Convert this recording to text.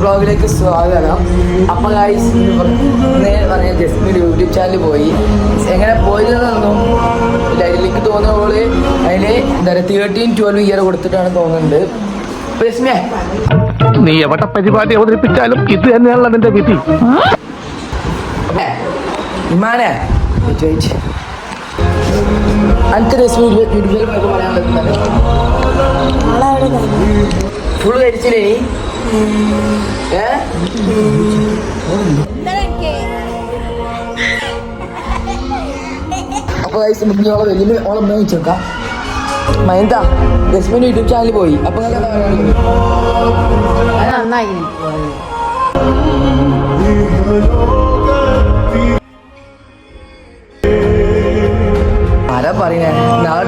ബ്ലോഗിലേക്ക് സ്വാഗതം. അപ്പൊ ഗൈസ് നേരെ പറഞ്ഞ ജസ്മിൻ യൂട്യൂബ് ചാനൽ പോയി. എങ്ങനെ പോയതെന്നൊന്നും എനിക്ക് തോന്നുന്ന പോലെ അതിൽ എന്താ പറയുക തേർട്ടീൻ ട്വൽവ് ഇയർ കൊടുത്തിട്ടാണ് തോന്നുന്നുണ്ട്. ജസ്മിയെ നീ എവിടെ പരിപാടി അവതരിപ്പിച്ചാലും ഇത് തന്നെയാണല്ലോ നിന്റെ വിധി. അപ്പേ, ഇമാനെ ചോദിച്ചു. അനക്ക് പോയപ്പോൾ പറയാൻ പറ്റുന്നത് ഫുൾ കഴിച്ചില്ലേ നീ ഏ അപ്പൊ guys, നമുക്ക് ഓളെ വലിയ ഓളെ ഉമ്മ വെച്ച് നോക്കാം. മൈന്താ ജസ്മിൻ യൂട്യൂബ് ചാനൽ പോയി. അപ്പൊ? നന്നായി ആരാ പറയുന്നേ നാളെ